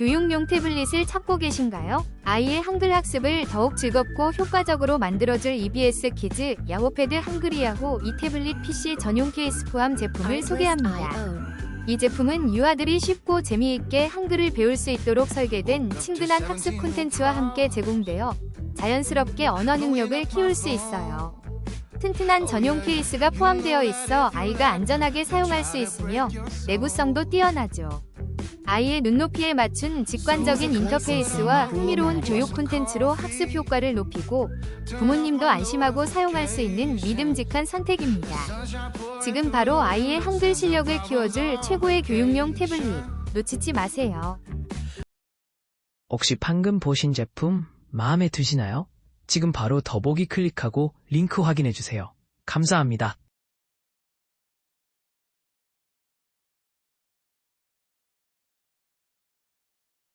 교육용 태블릿을 찾고 계신가요? 아이의 한글 학습을 더욱 즐겁고 효과적으로 만들어줄 EBS 키즈 야호패드 한글이야호 이 태블릿 PC 전용 케이스 포함 제품을 소개합니다. 이 제품은 유아들이 쉽고 재미있게 한글을 배울 수 있도록 설계된 친근한 학습 콘텐츠와 함께 제공되어 자연스럽게 언어 능력을 키울 수 있어요. 튼튼한 전용 케이스가 포함되어 있어 아이가 안전하게 사용할 수 있으며 내구성도 뛰어나죠. 아이의 눈높이에 맞춘 직관적인 인터페이스와 흥미로운 교육 콘텐츠로 학습 효과를 높이고 부모님도 안심하고 사용할 수 있는 믿음직한 선택입니다. 지금 바로 아이의 한글 실력을 키워줄 최고의 교육용 태블릿 놓치지 마세요. 혹시 방금 보신 제품 마음에 드시나요? 지금 바로 더보기 클릭하고 링크 확인해 주세요. 감사합니다.